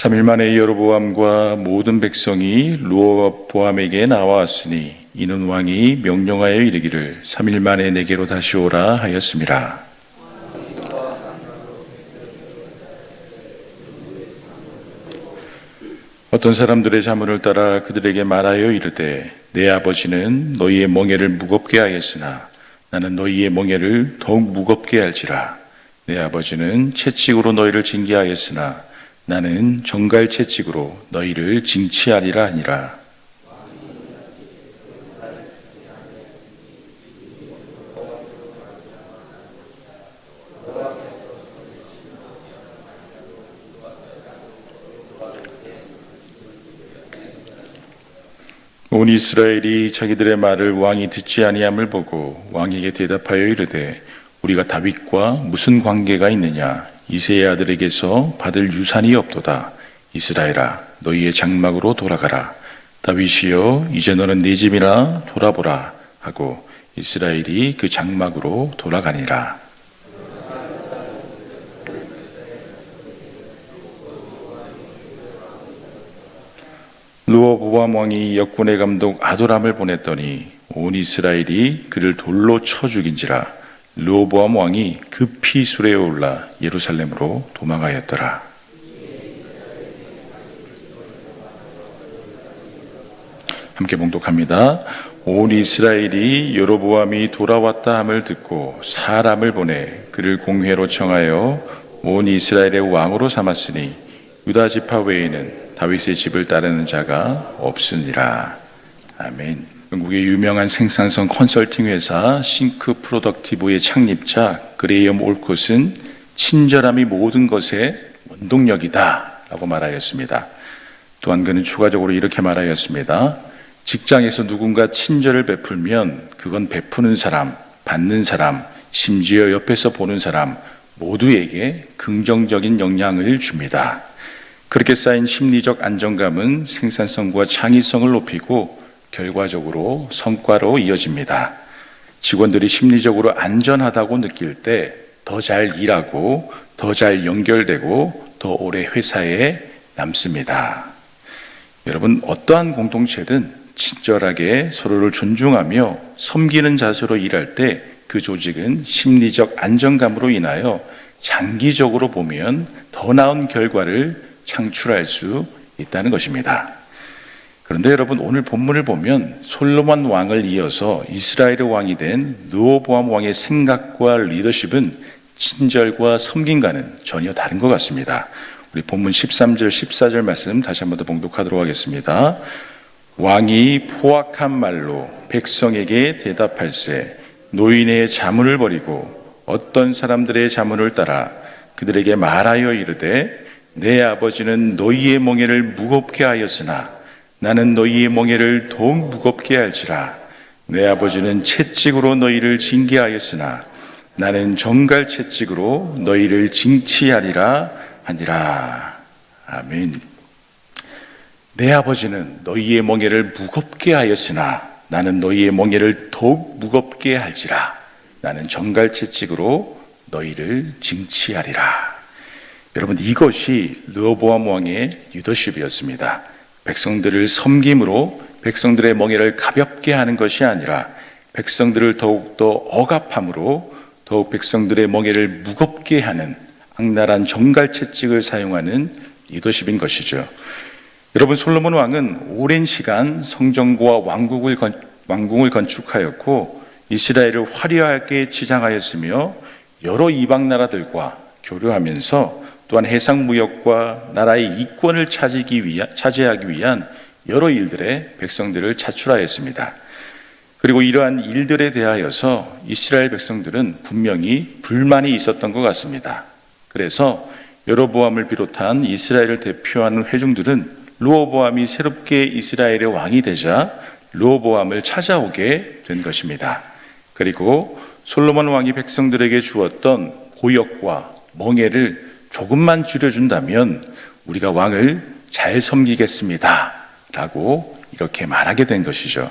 3일 만에 여로보암과 모든 백성이 루어보암에게 나와왔으니 이는 왕이 명령하여 이르기를 3일 만에 내게로 다시 오라 하였습니다. 어떤 사람들의 자문을 따라 그들에게 말하여 이르되 내 아버지는 너희의 멍에를 무겁게 하였으나 나는 너희의 멍에를 더욱 무겁게 할지라 내 아버지는 채찍으로 너희를 징계하였으나 나는 정갈 채찍으로 너희를 징치하리라 하니라. 온 이스라엘이 자기들의 말을 왕이 듣지 아니함을 보고 왕에게 대답하여 이르되 우리가 다윗과 무슨 관계가 있느냐 이세의 아들에게서 받을 유산이 없도다. 이스라엘아 너희의 장막으로 돌아가라. 다윗이여 이제 너는 네 집이나 돌아보라 하고 이스라엘이 그 장막으로 돌아가니라. 루어보암 왕이 역군의 감독 아도람을 보냈더니 온 이스라엘이 그를 돌로 쳐 죽인지라 루어보암 왕이 급히 수레에 올라 예루살렘으로 도망하였더라. 함께 봉독합니다. 온 이스라엘이 여로보암이 돌아왔다 함을 듣고 사람을 보내 그를 공회로 청하여 온 이스라엘의 왕으로 삼았으니 유다 지파 외에는 다윗의 집을 따르는 자가 없으니라. 아멘. 영국의 유명한 생산성 컨설팅 회사 싱크 프로덕티브의 창립자 그레이엄 올콧은 친절함이 모든 것의 원동력이다 라고 말하였습니다. 또한 그는 추가적으로 이렇게 말하였습니다. 직장에서 누군가 친절을 베풀면 그건 베푸는 사람, 받는 사람, 심지어 옆에서 보는 사람 모두에게 긍정적인 영향을 줍니다. 그렇게 쌓인 심리적 안정감은 생산성과 창의성을 높이고 결과적으로 성과로 이어집니다. 직원들이 심리적으로 안전하다고 느낄 때 더 잘 일하고 더 잘 연결되고 더 오래 회사에 남습니다. 여러분, 어떠한 공동체든 친절하게 서로를 존중하며 섬기는 자세로 일할 때 그 조직은 심리적 안정감으로 인하여 장기적으로 보면 더 나은 결과를 창출할 수 있다는 것입니다. 그런데 여러분 오늘 본문을 보면 솔로몬 왕을 이어서 이스라엘의 왕이 된 르호보암 왕의 생각과 리더십은 친절과 섬김과는 전혀 다른 것 같습니다. 우리 본문 13절 14절 말씀 다시 한 번 더 봉독하도록 하겠습니다. 왕이 포악한 말로 백성에게 대답할세 노인의 자문을 버리고 어떤 사람들의 자문을 따라 그들에게 말하여 이르되 내 아버지는 너희의 멍에를 무겁게 하였으나 나는 너희의 멍에를 더욱 무겁게 할지라. 내 아버지는 채찍으로 너희를 징계하였으나 나는 정갈 채찍으로 너희를 징치하리라 하니라. 아멘. 내 아버지는 너희의 멍에를 무겁게 하였으나 나는 너희의 멍에를 더욱 무겁게 할지라. 나는 정갈 채찍으로 너희를 징치하리라. 여러분 이것이 르호보암 왕의 리더십이었습니다. 백성들을 섬김으로 백성들의 멍에를 가볍게 하는 것이 아니라 백성들을 더욱더 억압함으로 더욱 백성들의 멍에를 무겁게 하는 악랄한 정갈 채찍을 사용하는 리더십인 것이죠. 여러분 솔로몬 왕은 오랜 시간 성전과 왕국을 건, 왕궁을 건축하였고 이스라엘을 화려하게 지장하였으며 여러 이방 나라들과 교류하면서 또한 해상 무역과 나라의 이권을 차지기 위한, 차지하기 위한 여러 일들에 백성들을 차출하였습니다. 그리고 이러한 일들에 대하여서 이스라엘 백성들은 분명히 불만이 있었던 것 같습니다. 그래서 여로보암을 비롯한 이스라엘을 대표하는 회중들은 루어보암이 새롭게 이스라엘의 왕이 되자 루어보암을 찾아오게 된 것입니다. 그리고 솔로몬 왕이 백성들에게 주었던 고역과 멍해를 조금만 줄여준다면 우리가 왕을 잘 섬기겠습니다. 라고 이렇게 말하게 된 것이죠.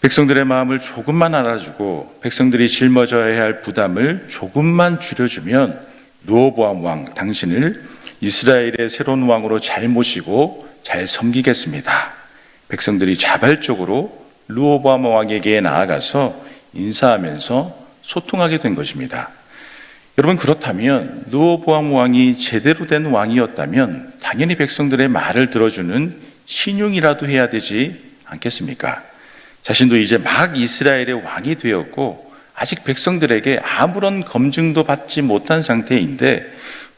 백성들의 마음을 조금만 알아주고 백성들이 짊어져야 할 부담을 조금만 줄여주면 루어보암 왕 당신을 이스라엘의 새로운 왕으로 잘 모시고 잘 섬기겠습니다. 백성들이 자발적으로 루오보암 왕에게 나아가서 인사하면서 소통하게 된 것입니다. 여러분 그렇다면 루오보암 왕이 제대로 된 왕이었다면 당연히 백성들의 말을 들어주는 신용이라도 해야 되지 않겠습니까? 자신도 이제 막 이스라엘의 왕이 되었고 아직 백성들에게 아무런 검증도 받지 못한 상태인데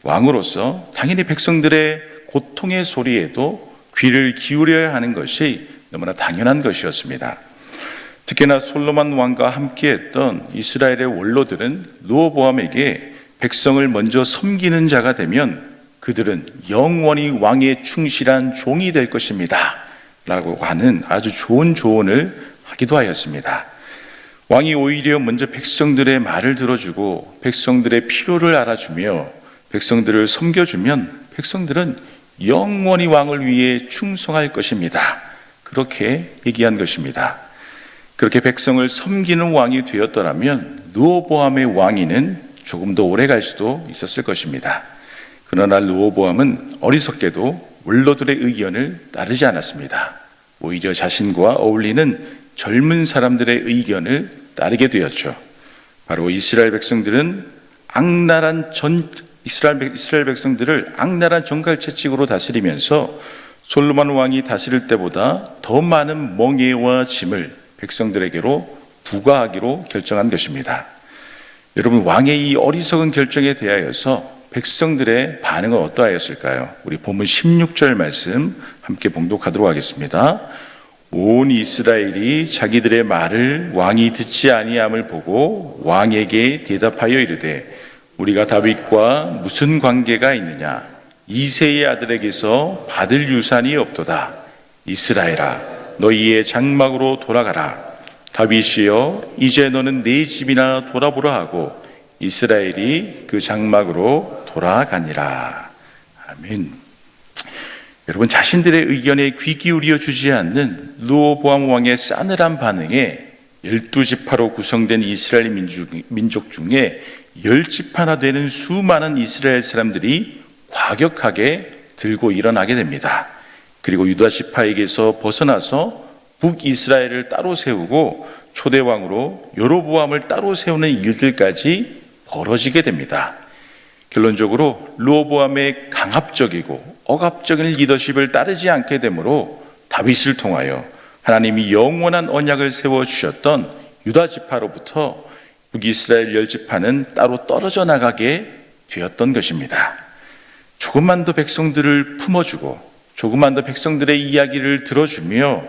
왕으로서 당연히 백성들의 고통의 소리에도 귀를 기울여야 하는 것이 너무나 당연한 것이었습니다. 특히나 솔로몬 왕과 함께했던 이스라엘의 원로들은 루어보암에게 백성을 먼저 섬기는 자가 되면 그들은 영원히 왕의 충실한 종이 될 것입니다. 라고 하는 아주 좋은 조언을 하기도 하였습니다. 왕이 오히려 먼저 백성들의 말을 들어주고 백성들의 필요를 알아주며 백성들을 섬겨주면 백성들은 영원히 왕을 위해 충성할 것입니다. 그렇게 얘기한 것입니다. 그렇게 백성을 섬기는 왕이 되었더라면 누오보암의 왕위는 조금 더 오래 갈 수도 있었을 것입니다. 그러나 누오보암은 어리석게도 원로들의 의견을 따르지 않았습니다. 오히려 자신과 어울리는 젊은 사람들의 의견을 따르게 되었죠. 바로 이스라엘 백성들은 악랄한 전 이스라엘, 이스라엘 백성들을 악랄한 정갈 채찍으로 다스리면서 솔로몬 왕이 다스릴 때보다 더 많은 멍에와 짐을 백성들에게로 부과하기로 결정한 것입니다. 여러분 왕의 이 어리석은 결정에 대하여서 백성들의 반응은 어떠하였을까요? 우리 본문 16절 말씀 함께 봉독하도록 하겠습니다. 온 이스라엘이 자기들의 말을 왕이 듣지 아니함을 보고 왕에게 대답하여 이르되 우리가 다윗과 무슨 관계가 있느냐 이세의 아들에게서 받을 유산이 없도다 이스라엘아 너희의 장막으로 돌아가라. 다윗이여 이제 너는 네 집이나 돌아보라 하고 이스라엘이 그 장막으로 돌아가니라. 아멘. 여러분 자신들의 의견에 귀 기울여 주지 않는 루오보암 왕의 싸늘한 반응에 열두 지파로 구성된 이스라엘 민족, 중에 열 지파나 되는 수많은 이스라엘 사람들이 과격하게 들고 일어나게 됩니다. 그리고 유다 지파에게서 벗어나서 북이스라엘을 따로 세우고 초대 왕으로 여로보암을 따로 세우는 일들까지 벌어지게 됩니다. 결론적으로 로보암의 강압적이고 억압적인 리더십을 따르지 않게 되므로 다윗을 통하여 하나님이 영원한 언약을 세워 주셨던 유다 지파로부터 북이스라엘 열 지파는 따로 떨어져 나가게 되었던 것입니다. 조금만 더 백성들을 품어주고 조금만 더 백성들의 이야기를 들어주며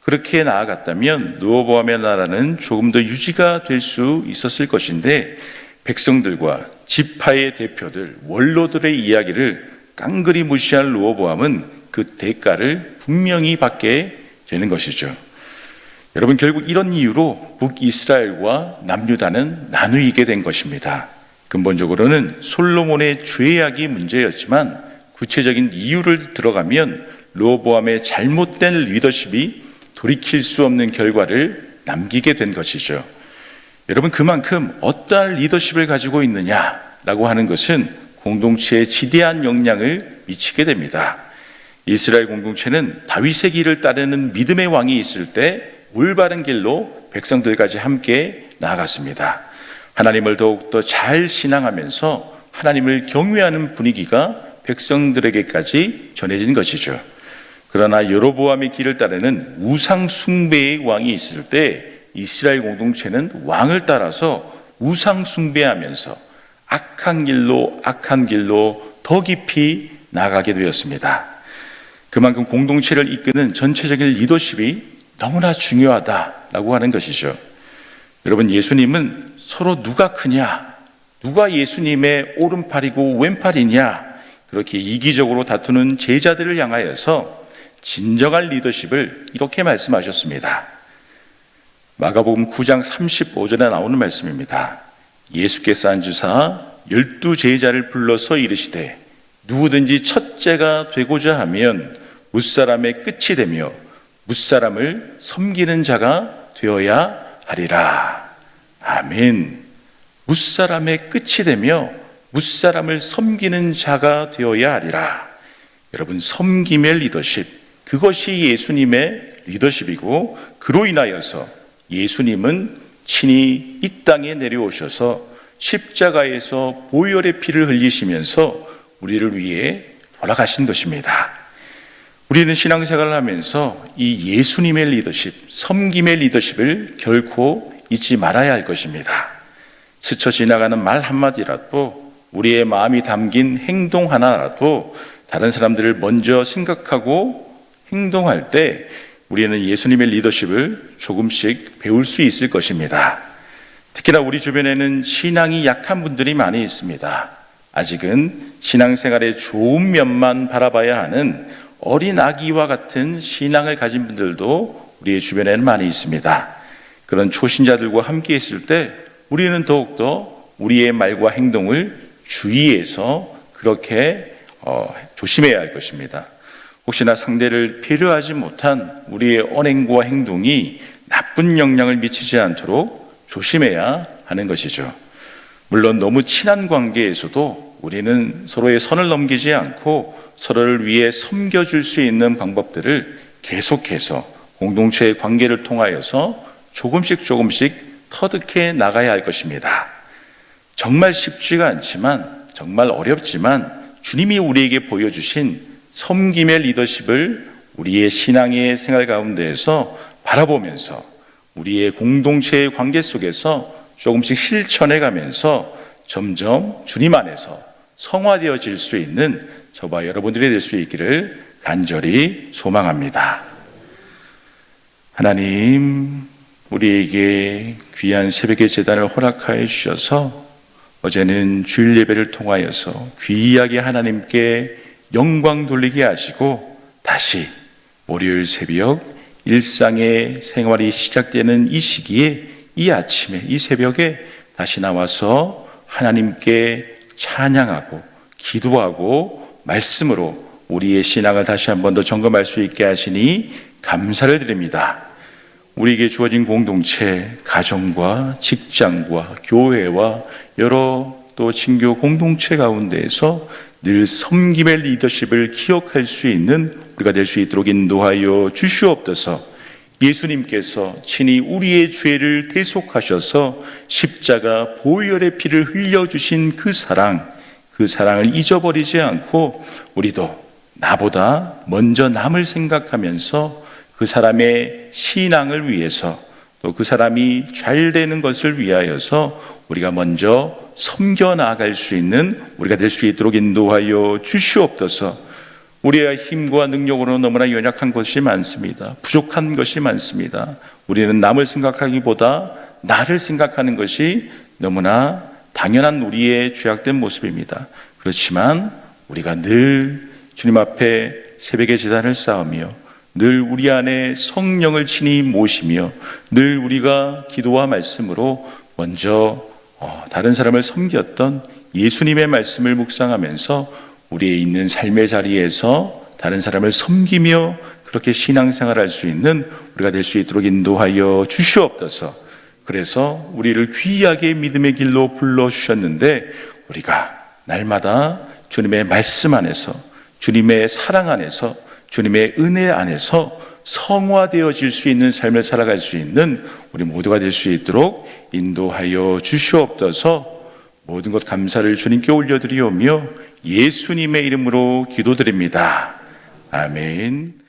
그렇게 나아갔다면 누어보암의 나라는 조금 더 유지가 될 수 있었을 것인데 백성들과 지파의 대표들, 원로들의 이야기를 깡그리 무시할 루어보암은 그 대가를 분명히 받게 되는 것이죠. 여러분 결국 이런 이유로 북이스라엘과 남유다는 나누이게 된 것입니다. 근본적으로는 솔로몬의 죄악이 문제였지만 구체적인 이유를 들어가면 로보암의 잘못된 리더십이 돌이킬 수 없는 결과를 남기게 된 것이죠. 여러분 그만큼 어떠한 리더십을 가지고 있느냐라고 하는 것은 공동체에 지대한 영향을 미치게 됩니다. 이스라엘 공동체는 다윗의 길을 따르는 믿음의 왕이 있을 때 올바른 길로 백성들까지 함께 나아갔습니다. 하나님을 더욱더 잘 신앙하면서 하나님을 경외하는 분위기가 백성들에게까지 전해진 것이죠. 그러나 여로보암의 길을 따르는 우상 숭배의 왕이 있을 때 이스라엘 공동체는 왕을 따라서 우상 숭배하면서 악한 길로 악한 길로 더 깊이 나가게 되었습니다. 그만큼 공동체를 이끄는 전체적인 리더십이 너무나 중요하다라고 하는 것이죠. 여러분 예수님은 서로 누가 크냐, 누가 예수님의 오른팔이고 왼팔이냐 그렇게 이기적으로 다투는 제자들을 향하여서 진정한 리더십을 이렇게 말씀하셨습니다. 마가복음 9장 35절에 나오는 말씀입니다. 예수께서 앉으사 열두 제자를 불러서 이르시되 누구든지 첫째가 되고자 하면 무사람의 끝이 되며 무사람을 섬기는 자가 되어야 하리라. 아멘. 무사람의 끝이 되며 무사람을 섬기는 자가 되어야 하리라. 여러분, 섬김의 리더십, 그것이 예수님의 리더십이고, 그로 인하여서 예수님은 친히 이 땅에 내려오셔서 십자가에서 보혈의 피를 흘리시면서 우리를 위해 돌아가신 것입니다. 우리는 신앙생활을 하면서 이 예수님의 리더십, 섬김의 리더십을 결코 잊지 말아야 할 것입니다. 스쳐 지나가는 말 한마디라도 우리의 마음이 담긴 행동 하나라도 다른 사람들을 먼저 생각하고 행동할 때 우리는 예수님의 리더십을 조금씩 배울 수 있을 것입니다. 특히나 우리 주변에는 신앙이 약한 분들이 많이 있습니다. 아직은 신앙생활의 좋은 면만 바라봐야 하는 어린 아기와 같은 신앙을 가진 분들도 우리의 주변에는 많이 있습니다. 그런 초신자들과 함께 있을 때 우리는 더욱더 우리의 말과 행동을 주의해서 그렇게 어, 조심해야 할 것입니다. 혹시나 상대를 배려하지 못한 우리의 언행과 행동이 나쁜 영향을 미치지 않도록 조심해야 하는 것이죠. 물론 너무 친한 관계에서도 우리는 서로의 선을 넘기지 않고 서로를 위해 섬겨줄 수 있는 방법들을 계속해서 공동체의 관계를 통하여서 조금씩 조금씩 터득해 나가야 할 것입니다. 정말 쉽지가 않지만 정말 어렵지만 주님이 우리에게 보여주신 섬김의 리더십을 우리의 신앙의 생활 가운데에서 바라보면서 우리의 공동체의 관계 속에서 조금씩 실천해 가면서 점점 주님 안에서 성화되어질 수 있는 저와 여러분들이 될 수 있기를 간절히 소망합니다. 하나님, 우리에게 귀한 새벽의 재단을 허락하여 주셔서 어제는 주일 예배를 통하여서 귀하게 하나님께 영광 돌리게 하시고 다시 월요일 새벽 일상의 생활이 시작되는 이 시기에 이 아침에 이 새벽에 다시 나와서 하나님께 찬양하고 기도하고 말씀으로 우리의 신앙을 다시 한 번 더 점검할 수 있게 하시니 감사를 드립니다. 우리에게 주어진 공동체, 가정과 직장과 교회와 여러 또 친교 공동체 가운데에서 늘 섬김의 리더십을 기억할 수 있는 우리가 될 수 있도록 인도하여 주시옵소서. 예수님께서 친히 우리의 죄를 대속하셔서 십자가 보혈의 피를 흘려주신 그 사랑, 그 사랑을 잊어버리지 않고 우리도 나보다 먼저 남을 생각하면서 그 사람의 신앙을 위해서 또 그 사람이 잘 되는 것을 위하여서 우리가 먼저 섬겨 나아갈 수 있는 우리가 될 수 있도록 인도하여 주시옵소서. 우리의 힘과 능력으로 너무나 연약한 것이 많습니다. 부족한 것이 많습니다. 우리는 남을 생각하기보다 나를 생각하는 것이 너무나 당연한 우리의 죄악된 모습입니다. 그렇지만 우리가 늘 주님 앞에 새벽의 재단을 쌓으며 늘 우리 안에 성령을 친히 모시며 늘 우리가 기도와 말씀으로 먼저 어, 다른 사람을 섬겼던 예수님의 말씀을 묵상하면서 우리의 있는 삶의 자리에서 다른 사람을 섬기며 그렇게 신앙생활 할 수 있는 우리가 될 수 있도록 인도하여 주시옵소서. 그래서 우리를 귀하게 믿음의 길로 불러 주셨는데 우리가 날마다 주님의 말씀 안에서 주님의 사랑 안에서 주님의 은혜 안에서 성화되어질 수 있는 삶을 살아갈 수 있는 우리 모두가 될 수 있도록 인도하여 주시옵소서 모든 것 감사를 주님께 올려드리오며 예수님의 이름으로 기도드립니다. 아멘.